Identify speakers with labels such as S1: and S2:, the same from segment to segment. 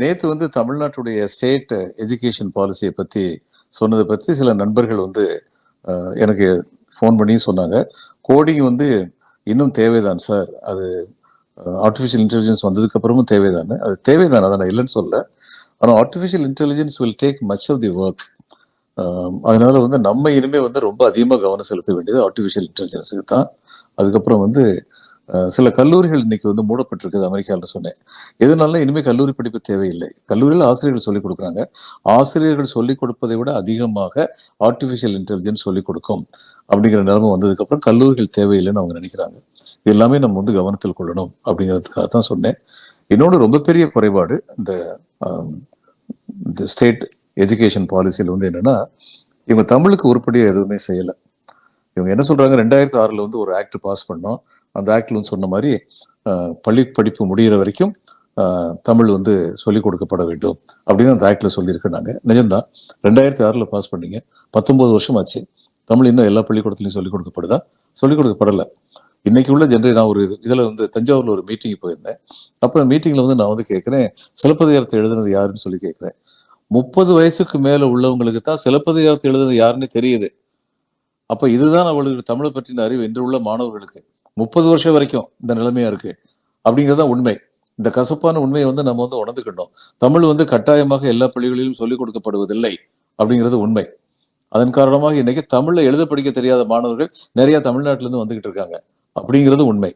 S1: நேற்று வந்து தமிழ்நாட்டுடைய ஸ்டேட் எஜுகேஷன் பாலிசியை பற்றி சொன்னதை பற்றி சில நண்பர்கள் வந்து எனக்கு ஃபோன் பண்ணி சொன்னாங்க. கோடிங் வந்து இன்னும் தேவைதான் சார் அது ஆர்டிஃபிஷியல் இன்டெலிஜென்ஸ் வந்ததுக்கு அப்புறமும் தேவைதான். அது தேவைதான் அதை நான் இல்லைன்னு சொல்ல ஆனால் artificial intelligence will take much of the work அதனால வந்து நம்ம இனிமே வந்து ரொம்ப அதிகமாக கவனம் செலுத்த வேண்டியது ஆர்டிஃபிஷியல் இன்டெலிஜென்ஸுக்கு தான். அதுக்கப்புறம் வந்து சில கல்லூரிகள் இன்னைக்கு வந்து மூடப்பட்டிருக்குது அமெரிக்காவில் சொன்னேன். எதனால இனிமேல் கல்லூரி படிப்பு தேவையில்லை? கல்லூரியில் ஆசிரியர்கள் சொல்லிக் கொடுக்குறாங்க. ஆசிரியர்கள் சொல்லிக் கொடுப்பதை விட அதிகமாக ஆர்டிஃபிஷியல் இன்டெலிஜென்ஸ் சொல்லிக் கொடுக்கும் அப்படிங்கிற நிலைமை வந்ததுக்கப்புறம் கல்லூரிகள் தேவையில்லைன்னு அவங்க நினைக்கிறாங்க. எல்லாமே நம்ம வந்து கவனத்தில் கொள்ளணும் அப்படிங்கிறதுக்காக தான் சொன்னேன். இன்னொன்று ரொம்ப பெரிய குறைபாடு இந்த இந்த ஸ்டேட் எஜுகேஷன் பாலிசியில் வந்து என்னென்னா இவங்க தமிழுக்கு உருப்படியாக எதுவுமே செய்யலை. இவங்க என்ன சொல்றாங்க? ரெண்டாயிரத்தி ஆறில் வந்து ஒரு ஆக்ட் பாஸ் பண்ணோம். அந்த ஆக்ட்ல வந்து சொன்ன மாதிரி பள்ளி படிப்பு முடிகிற வரைக்கும் தமிழ் வந்து சொல்லிக் கொடுக்கப்பட வேண்டும் அப்படின்னு அந்த ஆக்ட்ல சொல்லியிருக்கிறாங்க நிஜம்தான். ரெண்டாயிரத்தி ஆறில் பாஸ் பண்ணீங்க. பத்தொன்பது வருஷம் ஆச்சு தமிழ் இன்னும் எல்லா பள்ளிக்கூடத்துலையும் சொல்லிக் கொடுக்கப்படுதா? சொல்லிக் கொடுக்கப்படலை. இன்னைக்கு உள்ள ஜென்ரே நான் ஒரு இதில் வந்து தஞ்சாவூரில் ஒரு மீட்டிங் போயிருந்தேன். அப்போ மீட்டிங்கில் வந்து நான் வந்து கேட்குறேன் சிலப்பதிகாரத்தை எழுதுனது யாருன்னு சொல்லி கேட்குறேன். முப்பது வயசுக்கு மேலே உள்ளவங்களுக்கு தான் சிலப்பதிகாரத்தை எழுதுனது யாருன்னு தெரியுது. அப்போ இதுதான் அவளுக்கு தமிழை பற்றின அறிவு என்று உள்ள மாணவர்களுக்கு. முப்பது வருஷம் வரைக்கும் இந்த நிலைமையா இருக்கு. அப்படிங்கிறது தான் உண்மை. இந்த கசப்பான உண்மையை வந்து நம்ம வந்து உணர்ந்துக்கணும் தமிழ் வந்து கட்டாயமாக எல்லா பள்ளிகளிலும் சொல்லிக் கொடுக்கப்படுவதில்லை அப்படிங்கிறது உண்மை. அதன் காரணமாக இன்னைக்கு தமிழ்ல எழுத படிக்க தெரியாத மாணவர்கள் நிறைய தமிழ்நாட்டில இருந்து வந்துகிட்டு இருக்காங்க. அப்படிங்கிறது உண்மை.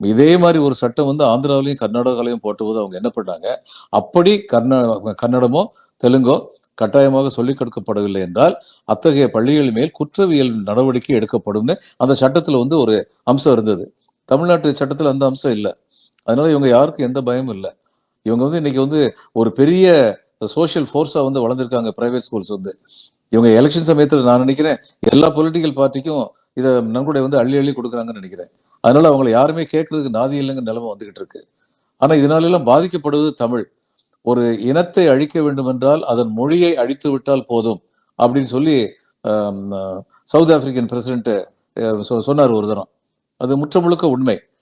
S1: இதே மாதிரி ஒரு சட்டம் வந்து ஆந்திராவிலையும் கர்நாடகாலையும் போட்டபோது அவங்க என்ன பண்ணாங்க? அப்படி கர்நா கன்னடமோ தெலுங்கோ கட்டாயமாக சொல்லிக் கொடுக்கப்படவில்லை என்றால் அத்தகைய பள்ளிகள் மேல் குற்றவியல் நடவடிக்கை எடுக்கப்படும்னு அந்த சட்டத்தில் வந்து ஒரு அம்சம் இருந்தது. தமிழ்நாட்டு சட்டத்தில் அந்த அம்சம் இல்லை. அதனால இவங்க யாருக்கும் எந்த பயமும் இல்லை. இவங்க வந்து இன்னைக்கு வந்து ஒரு பெரிய சோஷியல் ஃபோர்ஸாக வந்து வளர்ந்துருக்காங்க பிரைவேட் ஸ்கூல்ஸ் வந்து. இவங்க எலெக்ஷன் சமயத்தில் நான் நினைக்கிறேன் எல்லா பொலிட்டிக்கல் பார்ட்டிக்கும் இதை நன்கொடை வந்து அள்ளி அள்ளி கொடுக்குறாங்கன்னு நினைக்கிறேன். அதனால அவங்களை யாருமே கேட்கறதுக்கு நாதி இல்லைங்க நிலைமை வந்துகிட்டு இருக்கு. ஆனால் இதனால எல்லாம் பாதிக்கப்படுவது தமிழ். ஒரு இனத்தை அழிக்க வேண்டும் என்றால் அதன் மொழியை அழித்து விட்டால் போதும் அப்படின்னு சொல்லி சவுத் ஆப்பிரிக்கன் பிரசிடென்ட் சொன்னார் ஒரு தரம். அது முற்ற முழுக்க உண்மை.